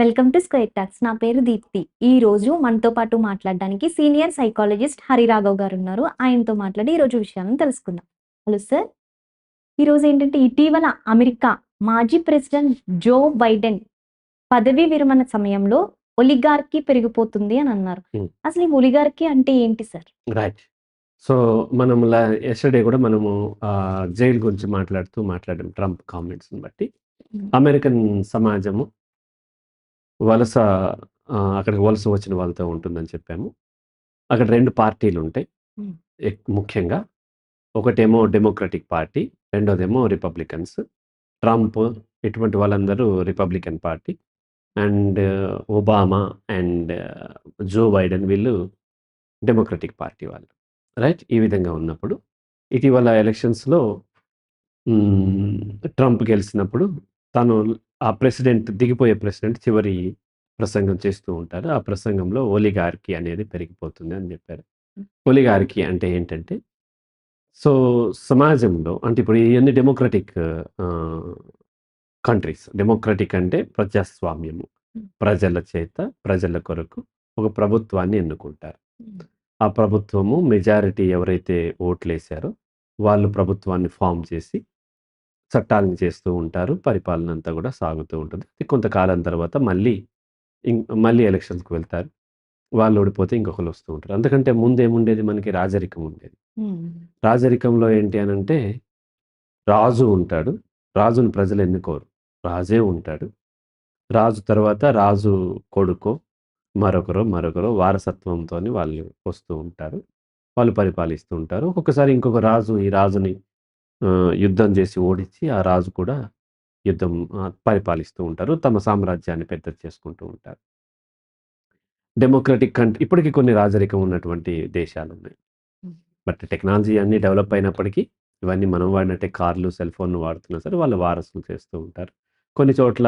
Welcome to square talks. నా పేరు దీప్తి. ఈ రోజు మనతో పాటు మాట్లాడడానికి సీనియర్ సైకాలజిస్ట్ హరిరాఘవ్ గారు ఉన్నారు. ఆయనతో మాట్లాడి ఈ రోజు విషయాలను తెలుసుకుందాం. Hello sir. ఈరోజు ఏంటంటే ఇటీవల అమెరికా మాజీ ప్రెసిడెంట్ జో బైడెన్ పదవీ విరమణ సమయంలో ఒలిగార్కి పెరిగిపోతుంది అని అన్నారు. అసలు ఈ ఒలిగార్కి అంటే ఏంటి సార్? రైట్. సో మనం ఎస్టర్డే కూడా మనము జైలు గురించి మాట్లాడుతూ మాట్లాడాం ట్రంప్ కామెంట్స్ని బట్టి. అమెరికన్ సమాజము వలస అక్కడికి వలస వచ్చిన వాళ్ళతో ఉంటుందని చెప్పాము. అక్కడ రెండు పార్టీలు ఉంటాయి ముఖ్యంగా ఒకటేమో డెమోక్రటిక్ పార్టీ రెండోదేమో రిపబ్లికన్స్. ట్రంప్ ఇటువంటి వాళ్ళందరూ Republican party. And Obama and Joe Biden వీళ్ళు డెమోక్రటిక్ పార్టీ వాళ్ళు. రైట్? ఈ విధంగా ఉన్నప్పుడు ఇటీవల ఎలక్షన్స్లో ట్రంప్ గెలిచినప్పుడు తను ఆ ప్రెసిడెంట్ దిగిపోయే ప్రెసిడెంట్ చివరి ప్రసంగం చేస్తూ ఉంటారు. ఆ ప్రసంగంలో ఒలిగార్కి అనేది పెరిగిపోతుంది అని చెప్పారు. ఒలిగార్కి అంటే ఏంటంటే సో సమాజంలో అంటే ఇప్పుడు ఇవన్నీ డెమోక్రటిక్ కంట్రీస్ డెమోక్రటిక్ అంటే ప్రజాస్వామ్యము ప్రజల చేత ప్రజల కొరకు ఒక ప్రభుత్వాన్ని ఎన్నుకుంటారు. ఆ ప్రభుత్వము మెజారిటీ ఎవరైతే ఓట్లు వేశారో వాళ్ళు ప్రభుత్వాన్ని ఫామ్ చేసి చట్టాలను చేస్తూ ఉంటారు. పరిపాలన అంతా కూడా సాగుతూ ఉంటుంది. కొంతకాలం తర్వాత మళ్ళీ ఇం- మళ్ళీ ఎలక్షన్స్కి వెళ్తారు. వాళ్ళు ఓడిపోతే ఇంకొకరు వస్తూ ఉంటారు. అందుకంటే ముందేముండేది మనకి రాజరికం ఉండేది. రాజరికంలో ఏంటి అని అంటే రాజు ఉంటాడు. రాజుని ప్రజలు ఎన్నుకోరు. రాజే ఉంటాడు. రాజు తర్వాత రాజు కొడుకో మరొకరు మరొకరు వారసత్వంతో వాళ్ళు వస్తూ ఉంటారు. వాళ్ళు పరిపాలిస్తూ ఉంటారు. ఒక్కొక్కసారి ఇంకొక రాజు ఈ రాజుని యుద్ధం చేసి ఓడించి ఆ రాజు కూడా యుద్ధం పరిపాలిస్తూ ఉంటారు. తమ సామ్రాజ్యాన్ని పెద్ద చేసుకుంటూ ఉంటారు. డెమోక్రటిక్ కంట్రీ ఇప్పటికీ కొన్ని రాజరికం ఉన్నటువంటి దేశాలు ఉన్నాయి. బట్ టెక్నాలజీ అన్ని డెవలప్ అయినప్పటికీ ఇవన్నీ మనం వాడినట్టే కార్లు సెల్ ఫోన్ వాడుతున్నా సరే వాళ్ళ వారసులు చేస్తూ ఉంటారు. కొన్ని చోట్ల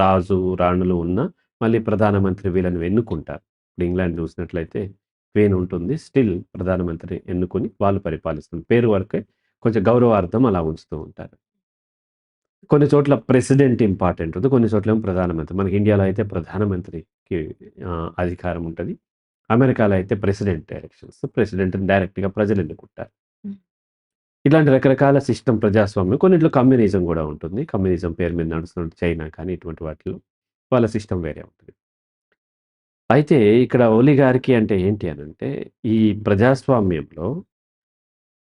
రాజు రాణులు ఉన్నా మళ్ళీ ప్రధానమంత్రి వీళ్ళని ఎన్నుకుంటారు. ఇప్పుడు ఇంగ్లాండ్ చూసినట్లయితే క్వీన్ ఉంటుంది. స్టిల్ ప్రధానమంత్రి ఎన్నుకొని వాళ్ళు పరిపాలిస్తుంది పేరు వరకే కొంచెం గౌరవార్థం అలా ఉంచుతూ ఉంటారు. కొన్ని చోట్ల ప్రెసిడెంట్ ఇంపార్టెంట్ ఉంటుంది కొన్ని చోట్ల ప్రధానమంత్రి. మనకి ఇండియాలో అయితే ప్రధానమంత్రికి అధికారం ఉంటుంది. అమెరికాలో అయితే ప్రెసిడెంట్ ఎలక్షన్స్ ప్రెసిడెంట్ డైరెక్ట్గా ప్రజలు ఎన్నుకుంటారు. ఇలాంటి రకరకాల సిస్టమ్ ప్రజాస్వామ్యం కొన్నిట్లో కమ్యూనిజం కూడా ఉంటుంది. కమ్యూనిజం పేరు మీద నడుస్తున్న చైనా కానీ ఇటువంటి వాటిలో వాళ్ళ సిస్టమ్ వేరే ఉంటుంది. అయితే ఇక్కడ ఒలిగారికి అంటే ఏంటి అని అంటే ఈ ప్రజాస్వామ్యంలో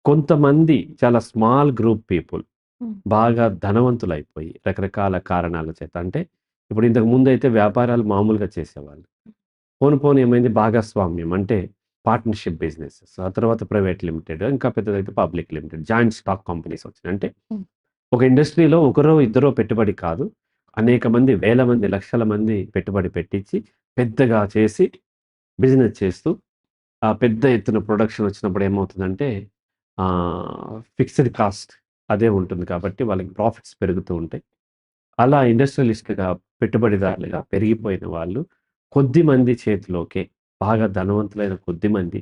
కొంతమంది చాలా స్మాల్ గ్రూప్ పీపుల్. బాగా ధనవంతులైపోయి రకరకాల కారణాల చేత అంటే ఇప్పుడు ఇంతకు ముందు అయితే వ్యాపారాలు మామూలుగా చేసేవాళ్ళు పోను పోను ఏమైంది భాగస్వామ్యం అంటే పార్ట్నర్షిప్ బిజినెసెస్ ఆ తర్వాత ప్రైవేట్ లిమిటెడ్ ఇంకా పెద్దదైతే public limited joint stock companies వచ్చినాయి అంటే. ఒక ఇండస్ట్రీలో ఒకరో ఇద్దరో పెట్టుబడి కాదు అనేక మంది వేల మంది లక్షల మంది పెట్టుబడి పెట్టించి పెద్దగా చేసి బిజినెస్ చేస్తూ ఆ పెద్ద ఎత్తున ప్రొడక్షన్ వచ్చినప్పుడు ఏమవుతుందంటే ఫిక్స్డ్ కాస్ట్ అదే ఉంటుంది కాబట్టి వాళ్ళకి ప్రాఫిట్స్ పెరుగుతూ ఉంటాయి. అలా ఇండస్ట్రియలిస్ట్గా పెట్టుబడిదారులుగా పెరిగిపోయిన వాళ్ళు కొద్ది మంది చేతిలోకే బాగా ధనవంతులైన కొద్ది మంది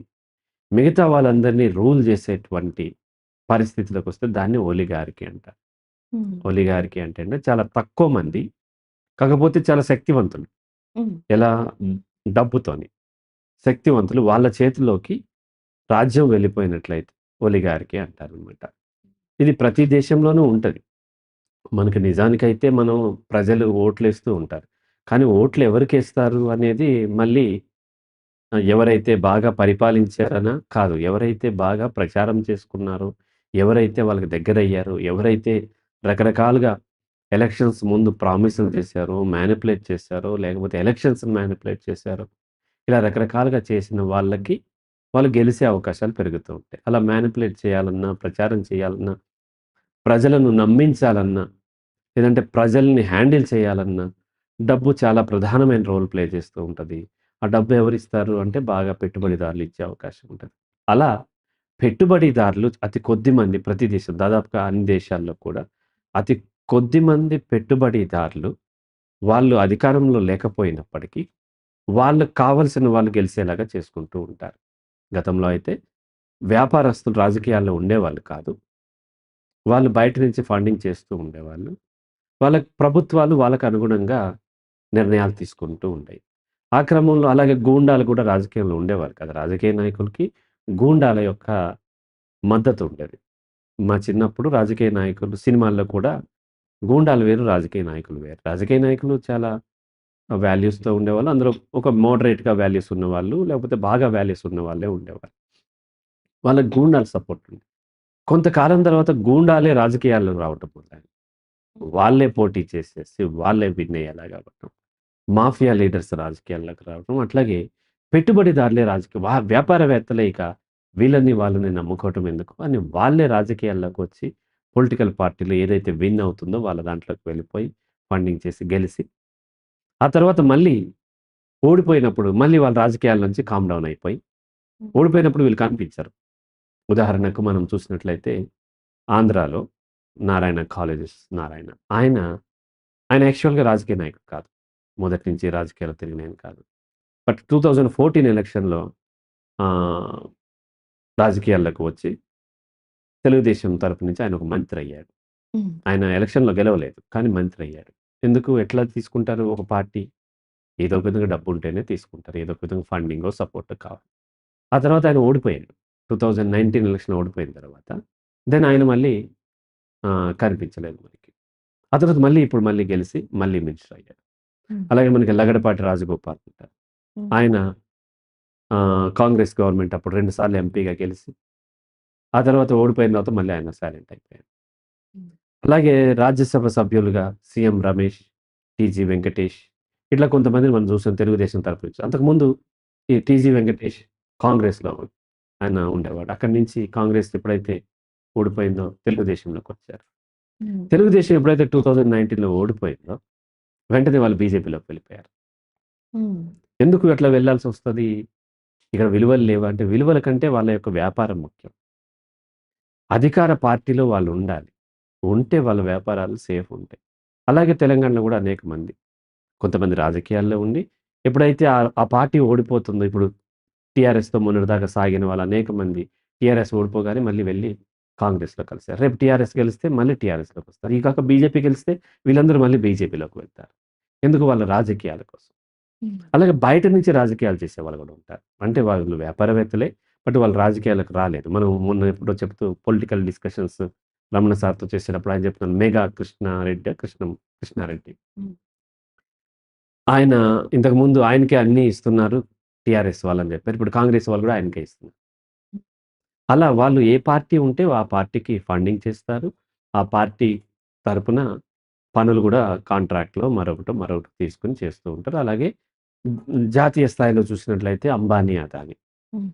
మిగతా వాళ్ళందరినీ రూల్ చేసేటువంటి పరిస్థితిలోకి వస్తే దాన్ని ఒలిగారికి అంటారు ఒలిగారికి అంటే అంటే చాలా తక్కువ మంది కాకపోతే చాలా శక్తివంతులు. ఎలా? డబ్బుతోని. శక్తివంతులు వాళ్ళ చేతిలోకి రాజ్యం వెళ్ళిపోయినట్లయితే ఒలిగారికి అంటారు అనమాట ఇది ప్రతి దేశంలోనూ ఉంటుంది. మనకి నిజానికైతే మనం ప్రజలు ఓట్లు వేస్తూ ఉంటారు. కానీ ఓట్లు ఎవరికి వేస్తారు అనేది మళ్ళీ ఎవరైతే బాగా పరిపాలించారనా కాదు. ఎవరైతే బాగా ప్రచారం చేసుకున్నారో ఎవరైతే వాళ్ళకి దగ్గర అయ్యారో ఎవరైతే రకరకాలుగా ఎలక్షన్స్ ముందు ప్రామిసులు చేశారో మ్యానిపులేట్ చేశారో లేకపోతే ఎలక్షన్స్ మ్యానిపులేట్ చేశారో ఇలా రకరకాలుగా చేసిన వాళ్ళకి వాళ్ళు గెలిచే అవకాశాలు పెరుగుతూ ఉంటాయి. అలా మ్యానిపులేట్ చేయాలన్నా ప్రచారం చేయాలన్నా ప్రజలను నమ్మించాలన్నా లేదంటే ప్రజల్ని హ్యాండిల్ చేయాలన్నా డబ్బు చాలా ప్రధానమైన రోల్ ప్లే చేస్తూ ఉంటుంది. ఆ డబ్బు ఎవరిస్తారు అంటే బాగా పెట్టుబడిదారులు ఇచ్చే అవకాశం ఉంటుంది. అలా పెట్టుబడిదారులు అతి కొద్ది మంది ప్రతి దేశం దాదాపుగా అన్ని దేశాల్లో కూడా అతి కొద్ది మంది పెట్టుబడిదారులు వాళ్ళు అధికారంలో లేకపోయినప్పటికీ వాళ్ళకు కావలసిన వాళ్ళు గెలిచేలాగా చేసుకుంటూ ఉంటారు. గతంలో అయితే వ్యాపారస్తులు రాజకీయాల్లో ఉండేవాళ్ళు కాదు వాళ్ళు బయట నుంచి ఫండింగ్ చేస్తూ ఉండేవాళ్ళు వాళ్ళ ప్రభుత్వాలు వాళ్ళకు అనుగుణంగా నిర్ణయాలు తీసుకుంటూ ఉంటాయి. ఆ క్రమంలో అలాగే గూండాలు కూడా రాజకీయంలో ఉండేవారు కదా! రాజకీయ నాయకులకి గూండాల యొక్క మద్దతు ఉండేది. మా చిన్నప్పుడు రాజకీయ నాయకులు సినిమాల్లో కూడా గూండాలు వేరు, రాజకీయ నాయకులు వేరు. రాజకీయ నాయకులు చాలా వాల్యూస్‌తో ఉండేవాళ్ళు. అందులో ఒక మోడరేట్‌గా వాల్యూస్ ఉన్నవాళ్ళు, లేకపోతే బాగా వాల్యూస్ ఉన్నవాళ్ళే ఉండేవాళ్ళు వాళ్ళకి గూండాల సపోర్ట్ ఉంది. కొంతకాలం తర్వాత గూండాలే రాజకీయాల్లోకి రావటం మొదలైంది. వాళ్ళే పోటీ చేసేసి, వాళ్ళే విన్ అయ్యేలాగా అవ్వటం. మాఫియా లీడర్స్ రాజకీయాల్లోకి రావడం. అట్లాగే పెట్టుబడిదారులే రాజకీయ వా వ్యాపారవేత్తలే ఇక వీళ్ళని వాళ్ళని నమ్ముకోవటం ఎందుకు అని వాళ్ళే రాజకీయాల్లోకి వచ్చి పొలిటికల్ పార్టీలు ఏదైతే విన్ అవుతుందో వాళ్ళ దాంట్లోకి వెళ్ళిపోయి ఫండింగ్ చేసి గెలిచి ఆ తర్వాత మళ్ళీ ఓడిపోయినప్పుడు మళ్ళీ వాళ్ళు రాజకీయాల నుంచి కామ్ డౌన్ అయిపోయి, ఓడిపోయినప్పుడు వీళ్ళు కనిపించరు. ఉదాహరణకు మనం చూసినట్లయితే ఆంధ్రాలో నారాయణ కాలేజెస్ నారాయణ. ఆయన, ఆయన యాక్చువల్‌గా రాజకీయ నాయకుడు కాదు. మొదటి నుంచి రాజకీయాల్లో తిరిగిన ఆయన కాదు. బట్ 2014 ఎలక్షన్‌లో ఆహ్, రాజకీయాల్లోకి వచ్చి తెలుగుదేశం తరపు నుంచి ఆయన ఒక మంత్రి అయ్యాడు. ఆయన ఎలక్షన్‌లో గెలవలేదు. కానీ మంత్రి అయ్యాడు. ఎందుకు ఎట్లా తీసుకుంటారు ఒక పార్టీ? ఏదో ఒక విధంగా డబ్బు ఉంటేనే తీసుకుంటారు. ఏదో ఒక విధంగా ఫండింగో, సపోర్టో కావాలి. ఆ తర్వాత ఆయన ఓడిపోయాడు. 2019 ఎలక్షన్‌లో ఓడిపోయిన తర్వాత దెన్ ఆయన మళ్ళీ కనిపించలేదు మనకి. ఆ తర్వాత మళ్ళీ ఇప్పుడు మళ్ళీ గెలిసి మళ్ళీ మినిస్టర్ అయ్యాడు. అలాగే మనకి లగడపాటి రాజగోపాల్ ఉంటారు. ఆయన కాంగ్రెస్ గవర్నమెంట్ అప్పుడు 2 సార్లు ఎంపీగా గెలిసి, ఆ తర్వాత ఓడిపోయిన తర్వాత మళ్ళీ ఆయన సైలెంట్ అయిపోయారు. అలాగే రాజ్యసభ సభ్యులుగా సీఎం రమేష్, టీజీ వెంకటేష్ ఇట్లా కొంతమందిని మనం చూసాం తెలుగుదేశం తరపు నుంచి. అంతకుముందు ఈ టీజీ వెంకటేష్ కాంగ్రెస్‌లో ఆయన ఉండేవాడు. అక్కడి నుంచి కాంగ్రెస్ ఎప్పుడైతే ఓడిపోయిందో తెలుగుదేశంలోకి వచ్చారు. తెలుగుదేశం ఎప్పుడైతే 2019లో ఓడిపోయిందో వెంటనే వాళ్ళు బీజేపీలోకి వెళ్ళిపోయారు. ఎందుకు అట్లా వెళ్ళాల్సొస్తది? ఇక్కడ విలువలు లేవా? అంటే విలువల కంటే వాళ్ళ యొక్క వ్యాపారం ముఖ్యం. అధికార పార్టీలో వాళ్ళు ఉండాలి. ఉంటే వాళ్ళ వ్యాపారాలు సేఫ్ ఉంటాయి. అలాగే తెలంగాణలో కూడా అనేక మంది కొంతమంది రాజకీయాల్లో ఉండి ఎప్పుడైతే ఆ పార్టీ ఓడిపోతుందో ఇప్పుడు టీఆర్ఎస్‌తో మొన్నటిదాకా సాగిన వాళ్ళు అనేక మంది టీఆర్ఎస్ ఓడిపోగానే మళ్ళీ వెళ్ళి కాంగ్రెస్‌లో కలిసారు. రేపు టీఆర్ఎస్ గెలిస్తే మళ్ళీ టీఆర్ఎస్‌లోకి వస్తారు. ఈ కాక బీజేపీ గెలిస్తే వీళ్ళందరూ మళ్ళీ బీజేపీలోకి వెళ్తారు. ఎందుకు? వాళ్ళ రాజకీయాల కోసం. అలాగే బయట నుంచి రాజకీయాలు చేసేవాళ్ళు కూడా ఉంటారు. అంటే వాళ్ళు వ్యాపారవేత్తలే. బట్ వాళ్ళు రాజకీయాలకు రాలేదు. మనం మొన్న ఎప్పుడో చెప్తూ పొలిటికల్ డిస్కషన్స్ రమణ సార్‌తో చేసేటప్పుడు ఆయన చెప్తున్నాను. మెగా కృష్ణారెడ్డా? కృష్ణం కృష్ణారెడ్డి. ఆయన ఇంతకుముందు ఆయనకే అన్నీ ఇస్తున్నారు. టీఆర్ఎస్ వాళ్ళని చెప్పారు. ఇప్పుడు కాంగ్రెస్ వాళ్ళు కూడా ఆయనకే ఇస్తున్నారు. అలా వాళ్ళు ఏ పార్టీ ఉంటే ఆ పార్టీకి ఫండింగ్ చేస్తారు. ఆ పార్టీ తరపున పనులు కూడా కాంట్రాక్ట్‌లో మరొకటో, మరొకటి తీసుకొని చేస్తూ ఉంటారు. అలాగే జాతీయ స్థాయిలో చూసినట్లయితే అంబానీ, అదానీ.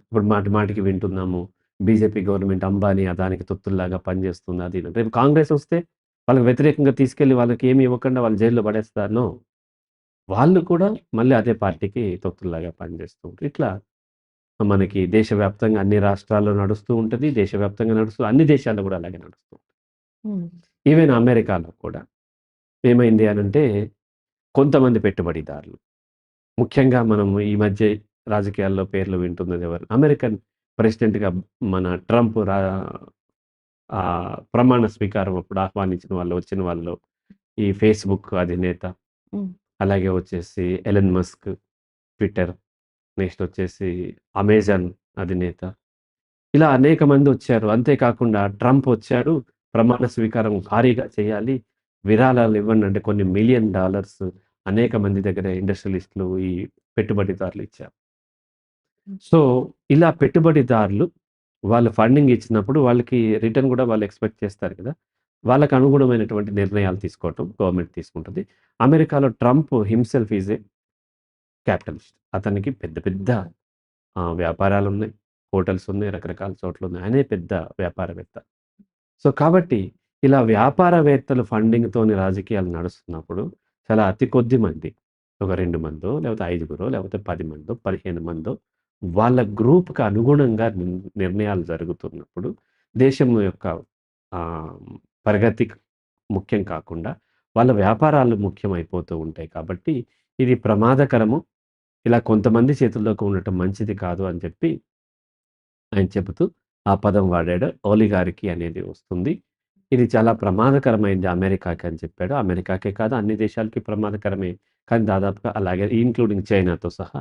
ఇప్పుడు మాటి మాటికి వింటున్నాము. బీజేపీ గవర్నమెంట్ అంబానీ, అదానికి తొత్తుల్లాగా పనిచేస్తుంది అది. రేపు కాంగ్రెస్ వస్తే వాళ్ళకి వ్యతిరేకంగా తీసుకెళ్ళి వాళ్ళకి ఏమి ఇవ్వకుండా వాళ్ళు జైల్‌లో పడేస్తారు. వాళ్ళు కూడా మళ్ళీ అదే పార్టీకి తొత్తుల్లాగా పనిచేస్తూ ఉంటారు. ఇట్లా మనకి దేశవ్యాప్తంగా అన్ని రాష్ట్రాల్లో నడుస్తూ ఉంటది. దేశవ్యాప్తంగా నడుస్తూ అన్ని దేశాల్లో కూడా అలాగే నడుస్తూ ఉంటది. ఈవెన్ అమెరికాలో కూడా ఏమైంది అనంటే కొంతమంది పెట్టుబడిదారులు ముఖ్యంగా మనం ఈ మధ్య రాజకీయాల్లో పేర్లు వింటున్నది ఎవరు? అమెరికన్ ప్రెసిడెంట్‌గా మన ట్రంప్ రా ప్రమాణ స్వీకారం అప్పుడు ఆహ్వానించిన వాళ్ళు, వచ్చిన వాళ్ళలో ఈ ఫేస్‌బుక్ అధినేత. అలాగే వచ్చేసి ఎలన్ మస్క్, ట్విట్టర్, నెక్స్ట్ వచ్చేసి అమెజాన్ అధినేత. ఇలా అనేక మంది వచ్చారు. అంతేకాకుండా ట్రంప్ వచ్చాడు. ప్రమాణ స్వీకారం భారీగా చేయాలి. విరాళాలు ఇవ్వండి అంటే కొన్ని మిలియన్ డాలర్స్ అనేక మంది దగ్గర ఇండస్ట్రియలిస్ట్‌లు, ఈ పెట్టుబడిదారులు ఇచ్చారు. సో, ఇలా పెట్టుబడిదారులు వాళ్ళు ఫండింగ్ ఇచ్చినప్పుడు వాళ్ళకి రిటర్న్ కూడా వాళ్ళు ఎక్స్‌పెక్ట్ చేస్తారు కదా! వాళ్ళకి అనుగుణమైనటువంటి నిర్ణయాలు తీసుకోవటం గవర్నమెంట్ తీసుకుంటుంది అమెరికాలో Trump himself is a capitalist. అతనికి పెద్ద పెద్ద వ్యాపారాలు ఉన్నాయి హోటల్స్ ఉన్నాయి. రకరకాల చోట్లున్నాయి. అనే పెద్ద వ్యాపారవేత్త. సో, కాబట్టి ఇలా వ్యాపారవేత్తలు ఫండింగ్‌తోని రాజకీయాలు నడుస్తున్నప్పుడు చాలా అతి కొద్ది మంది ఒక రెండు మందో, లేకపోతే ఐదుగురో, లేకపోతే పది మందో, 15 మందో వాళ్ళ గ్రూప్‌కి అనుగుణంగా నిర్ణయాలు జరుగుతున్నప్పుడు దేశం యొక్క ప్రగతి ముఖ్యం కాకుండా వాళ్ళ వ్యాపారాలు ముఖ్యమైపోతూ ఉంటాయి కాబట్టి ఇది ప్రమాదకరము. ఇలా కొంతమంది చేతుల్లోకి ఉండటం మంచిది కాదు అని చెప్పి ఆయన చెబుతూ ఆ పదం వాడాడు. ఓలిగారికి అనేది వస్తుంది. ఇది చాలా ప్రమాదకరమైంది అమెరికాకి అని చెప్పాడు. అమెరికాకే కాదు అన్ని దేశాలకి ప్రమాదకరమే. కానీ దాదాపుగా అలాగే ఇంక్లూడింగ్ చైనాతో సహా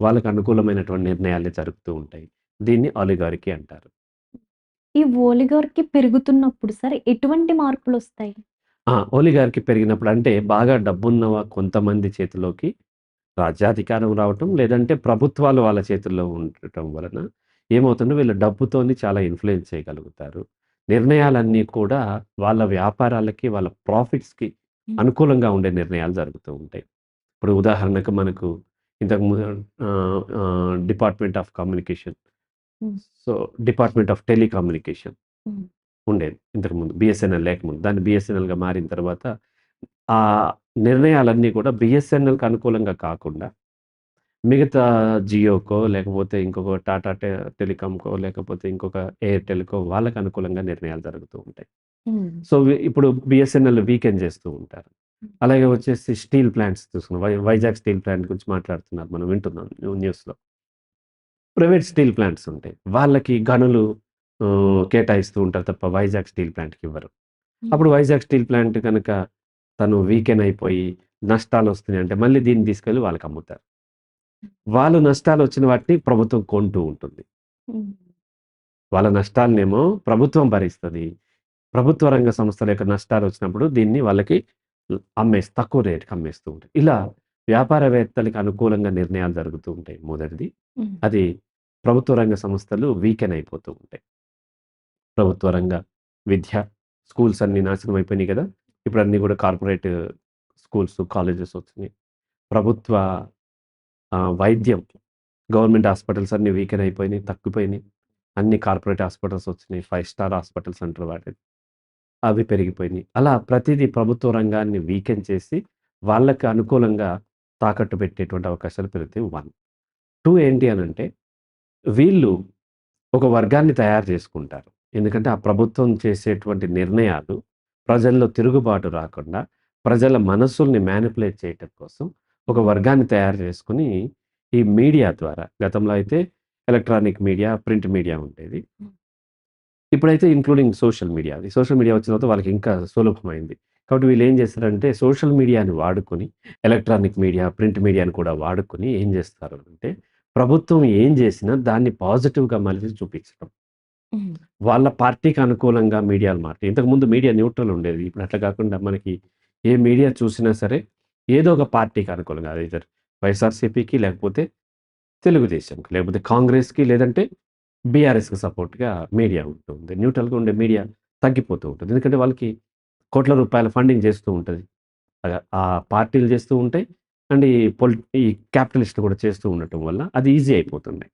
వాళ్ళకి అనుకూలమైనటువంటి నిర్ణయాలే జరుగుతూ ఉంటాయి. దీన్ని ఆలిగార్కీ అంటారు. ఈ ఓలిగార్కీ పెరుగుతున్నప్పుడు సార్ ఎటువంటి మార్పులొస్తాయి? ఆ! ఓలిగార్కీ పెరిగినప్పుడు అంటే బాగా డబ్బున్న కొంతమంది చేతిలోకి రాజ్యాధికారం రావటం, లేదంటే ప్రభుత్వాలు వాళ్ళ చేతుల్లో ఉండటం వలన ఏమవుతుందో వీళ్ళు డబ్బుతోని చాలా ఇన్‌ఫ్లూయెన్స్ చేయగలుగుతారు. నిర్ణయాలన్నీ కూడా వాళ్ళ వ్యాపారాలకి, వాళ్ళ ప్రాఫిట్స్‌కి. అనుకూలంగా ఉండే నిర్ణయాలు జరుగుతూ ఉంటాయి. ఇప్పుడు ఉదాహరణకు మనకు ఇంతకు ము ఆహ్, ఆహ్, department of communication. So, department of telecommunication. ఉండేది ఇంతకుముందు. బీఎస్ఎన్ఎల్ లేకముందు. దాన్ని బీఎస్ఎన్ఎల్‌గా మారిన తర్వాత ఆ నిర్ణయాలన్నీ కూడా బీఎస్ఎన్ఎల్‌కి అనుకూలంగా కాకుండా మిగతా జియోకో, లేకపోతే ఇంకొక టాటా టె టెలికామ్‌కో, లేకపోతే ఇంకొక ఎయిర్‌టెల్‌కో వాళ్ళకి అనుకూలంగా నిర్ణయాలు జరుగుతూ ఉంటాయి. సో, ఇప్పుడు బీఎస్ఎన్ఎల్ వీకెండ్ చేస్తూ ఉంటారు. అలాగే వచ్చేసి స్టీల్ ప్లాంట్స్ చూసుకున్నాం. వై వైజాగ్ స్టీల్ ప్లాంట్ గురించి మాట్లాడుతున్నారు. మనం వింటున్నాం న్యూ న్యూస్‌లో. ప్రైవేట్ స్టీల్ ప్లాంట్స్ ఉంటాయి. వాళ్ళకి గనులు కేటాయిస్తూ ఉంటారు తప్ప వైజాగ్ స్టీల్ ప్లాంట్‌కి ఇవ్వరు. అప్పుడు వైజాగ్ స్టీల్ ప్లాంట్ గనక తను వీకెన్ అయిపోయి నష్టాలొస్తున్నాయి అంటే మళ్ళీ దీన్ని తీసుకెళ్ళి వాళ్ళకి అమ్ముతారు. వాళ్ళు నష్టాలొచ్చిన వాటిని ప్రభుత్వం కొంటూ ఉంటుంది. వాళ్ళ నష్టాలనేమో ప్రభుత్వం భరిస్తది. ప్రభుత్వ రంగ సంస్థల యొక్క నష్టాలొచ్చినప్పుడు దీన్ని వాళ్ళకి అమ్మేసి తక్కువ రేట్‌కి అమ్మేస్తూ ఉంటాయి. ఇలా వ్యాపారవేత్తలకి అనుకూలంగా నిర్ణయాలు జరుగుతూ ఉంటాయి మొదటిది. అది ప్రభుత్వ రంగ సంస్థలు వీకెన్ అయిపోతూ ఉంటాయి. ప్రభుత్వ రంగ విద్య, స్కూల్స్ అన్నీ నాశనం అయిపోయినాయి కదా! ఇప్పుడు అన్నీ కూడా కార్పొరేట్ స్కూల్స్, కాలేజెస్ వచ్చినాయి. ప్రభుత్వ వైద్యం గవర్నమెంట్ హాస్పిటల్స్ అన్నీ వీకెన్ అయిపోయినాయి, తగ్గిపోయినాయి. అన్ని కార్పొరేట్ హాస్పిటల్స్ వచ్చినాయి. 5 స్టార్ హాస్పిటల్స్ అంటారు వాటిని. అవి పెరిగిపోయినాయి. అలా ప్రతిదీ ప్రభుత్వ రంగాన్ని వీకెన్ చేసి వాళ్ళకి అనుకూలంగా తాకట్టు పెట్టేటువంటి అవకాశాలు పెరుగుతాయి 1. 2 ఏంటి అని అంటే వీళ్ళు ఒక వర్గాన్ని తయారు చేసుకుంటారు. ఎందుకంటే ఆ ప్రభుత్వం చేసేటువంటి నిర్ణయాలు ప్రజల్లో తిరుగుబాటు రాకుండా ప్రజల మనసుల్ని మ్యానిపులేట్ చేయటం కోసం ఒక వర్గాన్ని తయారు చేసుకుని ఈ మీడియా ద్వారా గతంలో అయితే ఎలక్ట్రానిక్ మీడియా, ప్రింట్ మీడియా ఉండేది. ఇప్పుడైతే ఇంక్లూడింగ్ సోషల్ మీడియా. ఈ సోషల్ మీడియా వచ్చిన తర్వాత వాళ్ళకి ఇంకా సులభమైంది. కాబట్టి వీళ్ళు ఏం చేస్తారంటే సోషల్ మీడియాని వాడుకొని ఎలక్ట్రానిక్ మీడియా, ప్రింట్ మీడియాని కూడా వాడుకొని ఏం చేస్తారు అంటే ప్రభుత్వం ఏం చేసినా దాన్ని పాజిటివ్‌గా మలిచి చూపించడం. వాళ్ళ పార్టీకి అనుకూలంగా మీడియాలు మాట. ఇంతకుముందు మీడియా న్యూట్రల్ ఉండేది. ఇప్పుడు అట్లా కాకుండా మనకి ఏ మీడియా చూసినా సరే ఏదో ఒక పార్టీకి అనుకూలంగా ఐదర్ వైఎస్ఆర్‌సీపీకి లేకపోతే తెలుగుదేశంకి, లేకపోతే కాంగ్రెస్‌కి లేదంటే బీఆర్ఎస్‌కి సపోర్ట్‌గా మీడియా ఉంటుంది. న్యూట్రల్‌గా ఉండే మీడియా తగ్గిపోతూ ఉంటుంది. ఎందుకంటే వాళ్ళకి కోట్ల రూపాయల ఫండింగ్ చేస్తూ ఉంటుంది ఆ పార్టీలు చేస్తూ ఉంటాయి. అండ్ ఈ పొలి ఈ క్యాపిటలిస్ట్ కూడా చేస్తూ ఉండటం వల్ల అది ఈజీ అయిపోతుంది.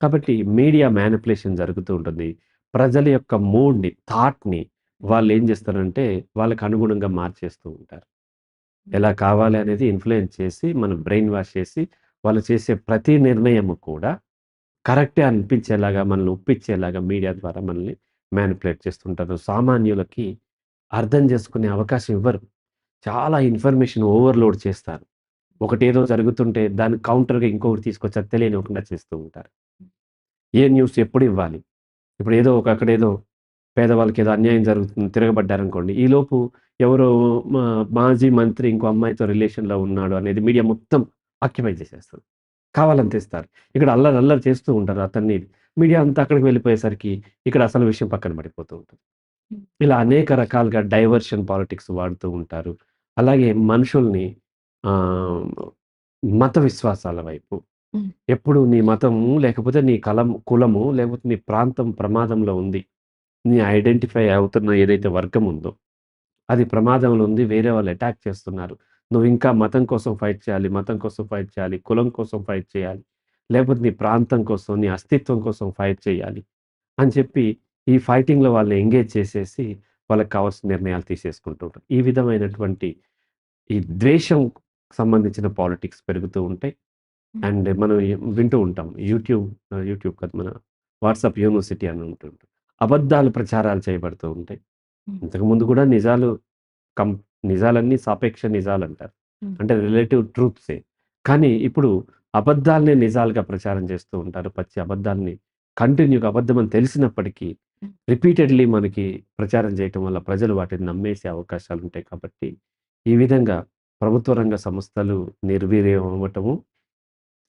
కాబట్టి మీడియా మ్యానిపులేషన్ జరుగుతూ ఉంటుంది. ప్రజల యొక్క మూడ్‌ని, థాట్‌ని వాళ్ళు ఏం చేస్తారంటే వాళ్ళకి అనుగుణంగా మార్చేస్తూ ఉంటారు. ఎలా కావాలి అనేది ఇన్ఫ్లుయెన్స్ చేసి మనం బ్రెయిన్ వాష్ చేసి వాళ్ళు చేసే ప్రతి నిర్ణయము కూడా కరెక్టే అనిపించేలాగా మనల్ని ఒప్పించేలాగా మీడియా ద్వారా మనల్ని మ్యానిపులేట్ చేస్తుంటారు. సామాన్యులకి అర్థం చేసుకునే అవకాశం ఇవ్వరు. చాలా ఇన్ఫర్మేషన్ ఓవర్‌లోడ్ చేస్తారు. ఒకటేదో జరుగుతుంటే దాని కౌంటర్‌గా ఇంకొకటి తీసుకొచ్చి తెలియనివ్వకుండా చేస్తూ ఉంటారు. ఏ న్యూస్ ఎప్పుడు ఇవ్వాలి? ఇప్పుడు ఏదో ఒక అక్కడేదో పేదవాళ్ళకి ఏదో అన్యాయం జరుగుతుంది తిరగబడ్డారనుకోండి. ఈలోపు ఎవరో మా మాజీ మంత్రి ఇంకో అమ్మాయితో రిలేషన్‌లో ఉన్నాడు అనేది మీడియా మొత్తం ఆక్యుపై చేసేస్తుంది కావాలని తెస్తారు. ఇక్కడ అల్లరి అల్లరి చేస్తూ ఉంటారు అతన్ని. మీడియా అంతా అక్కడికి వెళ్ళిపోయేసరికి ఇక్కడ అసలు విషయం పక్కన పడిపోతూ ఉంటుంది. ఇలా అనేక రకాలుగా డైవర్షన్ పాలిటిక్స్ వాడుతూ ఉంటారు. అలాగే మనుషుల్ని మత విశ్వాసాల వైపు. ఎప్పుడు నీ మతము లేకపోతే నీ కలం కులము లేకపోతే నీ ప్రాంతం ప్రమాదంలో ఉంది. నీ ఐడెంటిఫై అవుతున్న ఏదైతే వర్గం ఉందో అది ప్రమాదంలో ఉంది. వేరే వాళ్ళు అటాక్ చేస్తున్నారు. నువ్వు ఇంకా మతం కోసం ఫైట్ చేయాలి. మతం కోసం ఫైట్ చేయాలి. కులం కోసం ఫైట్ చేయాలి. లేకపోతే నీ ప్రాంతం కోసం, నీ అస్తిత్వం కోసం ఫైట్ చేయాలి. అని చెప్పి ఈ ఫైటింగ్‌లో వాళ్ళని ఎంగేజ్ చేసేసి వాళ్ళకి కావాల్సిన నిర్ణయాలు తీసేసుకుంటూ ఉంటారు. ఈ విధమైనటువంటి ఈ ద్వేషం సంబంధించిన పాలిటిక్స్ పెరుగుతూ ఉంటాయి. అండ్ మనం వింటూ ఉంటాం. యూట్యూబ్ యూట్యూబ్ కాదు మన వాట్సాప్ యూనివర్సిటీ అని ఉంటుంది. అబద్ధాలు ప్రచారాలు చేయబడుతూ ఉంటాయి. ఇంతకుముందు కూడా నిజాలు కం నిజాలన్నీ సాపేక్ష నిజాలంటారు. హ్మ్. అంటే రిలేటివ్ ట్రూత్సే. కానీ ఇప్పుడు అబద్ధాలనే నిజాలుగా ప్రచారం చేస్తూ ఉంటారు. పచ్చి అబద్ధాల్ని కంటిన్యూగా అబద్ధం అని తెలిసినప్పటికీ. రిపీటెడ్‌లీ మనకి ప్రచారం చేయటం వల్ల ప్రజలు వాటిని నమ్మేసే అవకాశాలుంటాయి కాబట్టి ఈ విధంగా ప్రభుత్వ రంగ సంస్థలు నిర్వీర్యం అవ్వటము,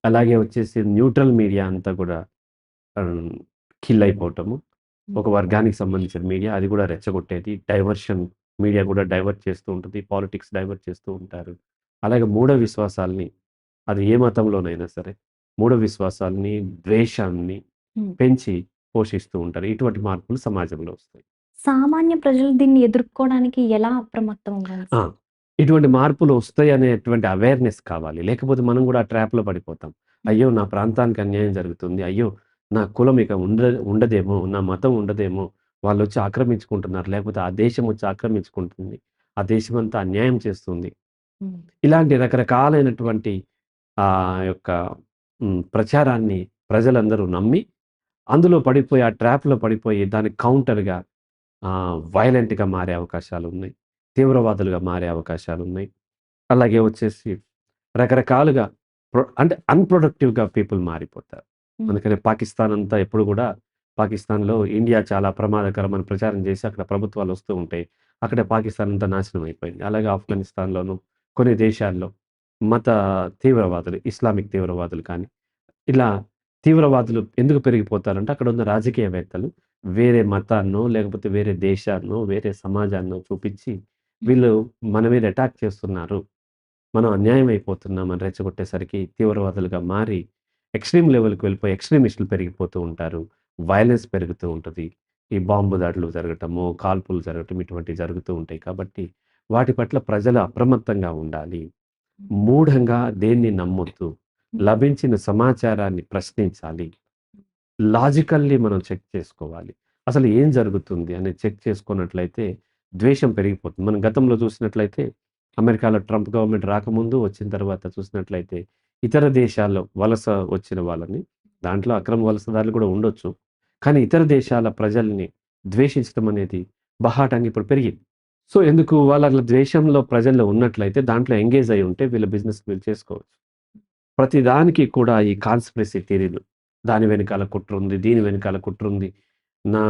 అలాగే వచ్చేసి న్యూట్రల్ మీడియా అంతా కూడా కిల్ అయిపోవటము. ఒక వర్గానికి సంబంధించిన మీడియా అది కూడా రెచ్చగొట్టేది. డైవర్షన్ మీడియా కూడా డైవర్ట్ చేస్తూ ఉంటుంది. పాలిటిక్స్ డైవర్ట్ చేస్తూ ఉంటారు. అలాగే మూఢ విశ్వాసాల్ని అది ఏ మతంలోనైనా సరే, మూఢ విశ్వాసాల్ని, ద్వేషాన్ని. పెంచి పోషిస్తూ ఉంటారు. ఇటువంటి మార్పులు సమాజంలో వస్తాయి. సామాన్య ప్రజలు దీన్ని ఎదుర్కోవడానికి ఎలా అప్రమత్తం? ఇటువంటి మార్పులు వస్తాయి అనేటువంటి అవేర్‌నెస్ కావాలి. లేకపోతే మనం కూడా ఆ ట్రాప్‌లో పడిపోతాం. అయ్యో! నా ప్రాంతానికి అన్యాయం జరుగుతుంది. అయ్యో! నా కులం ఇక ఉండ ఉండదేమో, నా మతం ఉండదేమో, వాళ్ళొచ్చి ఆక్రమించుకుంటున్నారు. లేకపోతే ఆ దేశం వచ్చి ఆక్రమించుకుంటుంది. ఆ దేశమంతా అన్యాయం చేస్తుంది. ఇలాంటి రకరకాలైనటువంటి ఆహ్, యొక్క ప్రచారాన్ని ప్రజలందరూ నమ్మి, అందులో పడిపోయి, ఆ ట్రాప్‌లో పడిపోయి దానికి కౌంటర్‌గా ఆహ్, వయలెంట్‌గా మారే అవకాశాలున్నాయి. తీవ్రవాదులుగా మారే అవకాశాలున్నాయి. అలాగే వచ్చేసి రకరకాలుగా ప్రొ అంటే అన్‌ప్రొడక్టివ్‌గా పీపుల్ మారిపోతారు. అందుకనే పాకిస్తాన్ అంతా ఎప్పుడు కూడా పాకిస్తాన్‌లో ఇండియా చాలా ప్రమాదకరమని ప్రచారం చేసి అక్కడ ప్రభుత్వాలు వస్తూ ఉంటాయి. అక్కడ పాకిస్తాన్ అంతా నాశనం అయిపోయింది. అలాగే ఆఫ్ఘనిస్తాన్‌లోను కొన్ని దేశాల్లో మత తీవ్రవాదులు, ఇస్లామిక్ తీవ్రవాదులు కానీ, ఇలా తీవ్రవాదులు ఎందుకు పెరిగిపోతారంటే అక్కడ ఉన్న రాజకీయవేత్తలు వేరే మతాన్నో, లేకపోతే వేరే దేశాన్నో, వేరే సమాజాన్నో చూపించి వీళ్ళు మన మీద అటాక్ చేస్తున్నారు. మనం అన్యాయం అయిపోతున్నాం అని రెచ్చగొట్టేసరికి తీవ్రవాదులుగా మారి ఎక్స్‌ట్రీమ్ లెవెల్‌కి వెళ్ళిపోయి ఎక్స్‌ట్రీమిస్టులు పెరిగిపోతూ ఉంటారు. వయలెన్స్ పెరుగుతూ ఉంటుంది ఈ బాంబు దాడులు జరగటము, కాల్పులు జరగటం ఇటువంటివి జరుగుతూ ఉంటాయి. కాబట్టి వాటి పట్ల ప్రజలు అప్రమత్తంగా ఉండాలి. మూఢంగా దేన్ని నమ్మొద్దు. లభించిన సమాచారాన్ని ప్రశ్నించాలి. లాజికల్లీ మనం చెక్ చేసుకోవాలి. అసలు ఏం జరుగుతుంది అని చెక్ చేసుకున్నట్లయితే ద్వేషం పెరిగిపోతుంది. మనం గతంలో చూసినట్లయితే అమెరికాలో ట్రంప్ గవర్నమెంట్ రాకముందు, వచ్చిన తర్వాత చూసినట్లయితే ఇతర దేశాల్లో వలస వచ్చిన వాళ్ళని దాంట్లో అక్రమ వలసదారులు కూడా ఉండొచ్చు. కానీ ఇతర దేశాల ప్రజల్ని ద్వేషించడం అనేది బహాటంగా ఇప్పుడు పెరిగింది. సో, ఎందుకు వాళ్ళ ద్వేషంలో ప్రజల్లో ఉన్నట్లయితే దాంట్లో ఎంగేజ్ అయ్యి ఉంటే వీళ్ళ బిజినెస్ వీళ్ళు చేసుకోవచ్చు. ప్రతి దానికి కూడా ఈ కాన్స్పిరసీ థియరీలు దాని వెనకాల కుట్రుంది, దీని వెనకాల కుట్రుంది. నా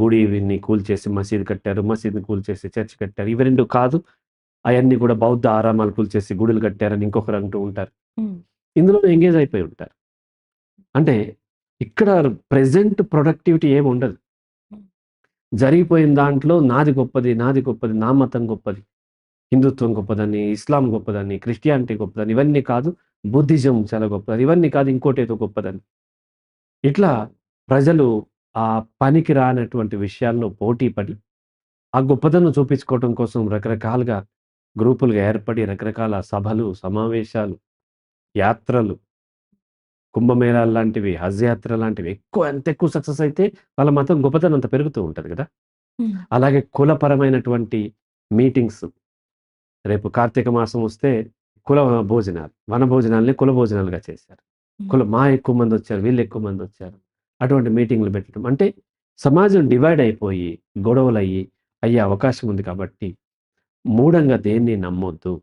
గుడిని కూల్చేసి మసీదు కట్టారు. మసీదుని కూల్చేసి చర్చ్ కట్టారు. ఇవి 2 కాదు. అయన్నీ కూడా బౌద్ధ ఆరామాలు కూల్చేసి గుడులు కట్టారని ఇంకొకరు అంటూ ఉంటారు. ఇందులో ఎంగేజ్ అయిపోయి ఉంటారు. అంటే ఇక్కడ ప్రెజెంట్ ప్రొడక్టివిటీ ఏమి ఉండదు. జరిగిపోయిన దాంట్లో నాది గొప్పది, నాది గొప్పది, నా మతం గొప్పది. హిందుత్వం గొప్పదని, ఇస్లాం గొప్పదని, క్రిస్టియానిటీ గొప్పదని ఇవన్నీ కాదు. బుద్ధిజం చాలా గొప్పదని, ఇవన్నీ కాదు ఇంకోటేదో గొప్పదని. ఇట్లా ప్రజలు ఆ పనికి రానటువంటి విషయాల్లో పోటీ పడి, ఆ గొప్పదనం చూపించుకోవటం కోసం రకరకాలుగా గ్రూపులుగా ఏర్పడి రకరకాల సభలు, సమావేశాలు, యాత్రలు కుంభమేళాలు లాంటివి, హజ్ యాత్ర లాంటివి ఎక్కువ ఎంత ఎక్కువ సక్సెస్ అయితే వాళ్ళ మతం గొప్పతనం అంత పెరుగుతూ ఉంటది! హ్మ్. అలాగే కులపరమైనటువంటి మీటింగ్స్. రేపు కార్తీక మాసం వస్తే కుల భోజనాలు. వన భోజనాల్ని కుల భోజనాలుగా చేశారు. కుల మా ఎక్కువ మందొచ్చారు, వీళ్ళు ఎక్కువ మందొచ్చారు. అటువంటి మీటింగ్‌లు పెట్టడం. అంటే సమాజం డివైడ్ అయిపోయి, గొడవలయ్యి అయ్యే అవకాశం ఉంది కాబట్టి, మూఢంగా దేన్ని నమ్మొద్దు.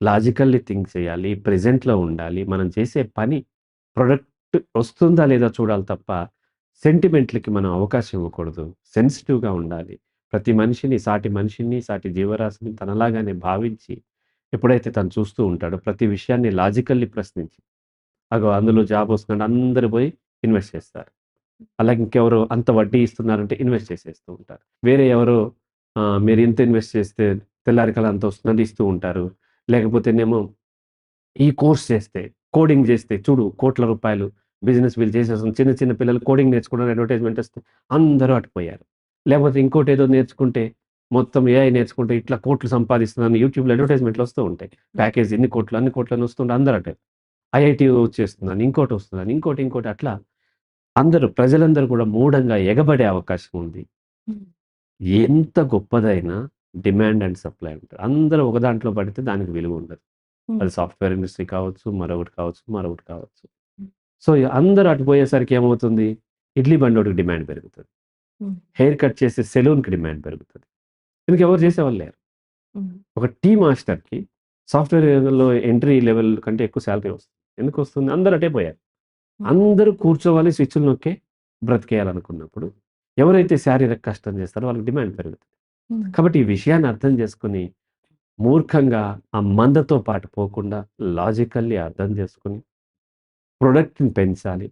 లాజికల్లీ థింక్ చేయాలి. ప్రెజెంట్‌లో ఉండాలి. మనం చేసే పని ప్రొడక్ట్ వస్తుందా లేదా చూడాలి తప్ప, సెంటిమెంట్‌లకి మనం అవకాశం ఇవ్వకూడదు. సెన్సిటివ్‌గా ఉండాలి. ప్రతి మనిషిని, సాటి మనిషిని, సాటి జీవరాశిని తనలాగానే భావించి, ఎప్పుడైతే తను చూస్తూ ఉంటాడో ప్రతి విషయాన్ని లాజికల్లీ ప్రశ్నించి, అగో అందులో జాబ్ వస్తున్నాడు అందరు పోయి ఇన్వెస్ట్ చేస్తారు. అలాగే ఇంకెవరు అంత వడ్డీ ఇస్తున్నారంటే ఇన్వెస్ట్ చేసేస్తూ ఉంటారు. వేరే ఎవరు మీరు ఇంత ఇన్వెస్ట్ చేస్తే తెల్లారికల్లా అంత వస్తుందని ఇస్తూ ఉంటారు. లేకపోతేనేమో ఈ కోర్స్ చేస్తే, కోడింగ్ చేస్తే చూడు కోట్ల రూపాయలు బిజినెస్ వీళ్ళు చేసేసాం. చిన్న చిన్న పిల్లలు కోడింగ్ నేర్చుకోవడానికి అడ్వర్టైజ్‌మెంట్ వస్తే అందరూ అటుపోయారు. లేకపోతే ఇంకోటేదో నేర్చుకుంటే మొత్తం ఏఐ నేర్చుకుంటే ఇట్లా కోట్లు సంపాదిస్తున్నాను యూట్యూబ్‌లో అడ్వర్టైజ్‌మెంట్‌లు వస్తూ ఉంటాయి. ప్యాకేజ్ ఇన్ని కోట్లు, అన్ని కోట్లని వస్తుంటే అందరూ అటే. ఐఐటీ వచ్చేస్తుందని, ఇంకోటి వస్తుందని, ఇంకోటి, ఇంకోటి అట్లా అందరూ ప్రజలందరూ కూడా మూఢంగా ఎగబడే అవకాశం ఉంది. ఎంత గొప్పదైనా డిమాండ్ అండ్ సప్లై ఉంటది. అందరూ ఒక దాంట్లో పడితే దానికి విలువ ఉండదు. అది సాఫ్ట్‌వేర్ ఇండస్ట్రీ కావచ్చు, మరొకటి కావచ్చు, మరొకటి కావచ్చు. సో, అందరూ అటు పోయేసరికి ఏమవుతుంది? ఇడ్లీ బండోడికి డిమాండ్ పెరుగుతది. హెయిర్ కట్ చేసే సెలూన్‌కి డిమాండ్ పెరుగుతది. ఎందుకు ఎవరు చేసేవాళ్ళు లేరు. ఒక టీ మాస్టర్‌కి సాఫ్ట్‌వేర్‌లో ఎంట్రీ లెవెల్ కంటే ఎక్కువ సాలరీ వస్తుంది. ఎందుకు వస్తుంది? అందరూ అటే పోయారు. అందరూ కూర్చోవాలి స్విచ్‌లు నొక్కే బ్రతికేయాలనుకున్నప్పుడు, ఎవరైతే శారీరక కష్టం చేస్తారో వాళ్ళకి డిమాండ్ పెరుగుతది. కాబట్టి ఈ విషయాన్ని అర్థం చేసుకొని, మూర్ఖంగా ఆ మందతో పాటు పోకుండా లాజికల్లీ అర్థం చేసుకొని ప్రొడక్ట్‌ని పెంచాలి.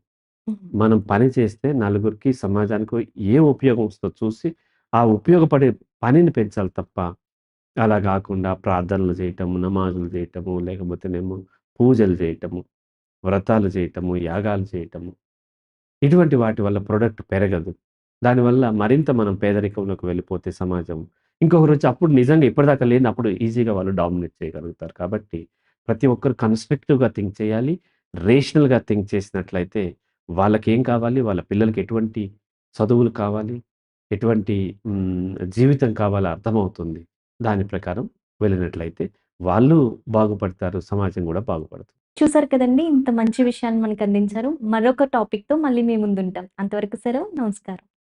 మనం పని చేస్తే నలుగురికి, సమాజానికి ఏ ఉపయోగం వస్తుందో చూసి, ఆ ఉపయోగపడే పనిని పెంచాలి తప్ప, అలా గాకుండా ప్రార్థనలు చేయటము, నమాజులు చేయటము, లేకపోతేనేమో పూజలు చేయటము, వ్రతాలు చేయటము, యాగాలు చేయటము. ఇటువంటి వాటి వల్ల ప్రొడక్ట్ పెరగదు. దానివల్ల మరింత మనం పేదరికంలోకి వెళ్ళిపోతే సమాజం, ఇంకొకరు వచ్చి అప్పుడు నిజంగా ఇప్పటిదాకా లేని అప్పుడు ఈజీగా వాళ్ళు డామినేట్ చేయగలుగుతారు. కాబట్టి ప్రతి ఒక్కరు కన్‌స్ట్రక్టివ్‌గా థింక్ చేయాలి. రేషనల్‌గా థింక్ చేసినట్లయితే వాళ్ళకేం కావాలి, వాళ్ళ పిల్లలకి ఎటువంటి చదువులు కావాలి, ఎటువంటి జీవితం కావాలో అర్థమవుతుంది. దాని ప్రకారం వెళ్ళినట్లయితే వాళ్ళు బాగుపడతారు. సమాజం కూడా బాగుపడుతుంది. చూసారు కదండి ఇంత మంచి విషయాన్ని మనకు అందించారు. మరొక టాపిక్‌తో మళ్ళీ మీ ముందుంటాం. అంతవరకు సెలవు. నమస్కారం.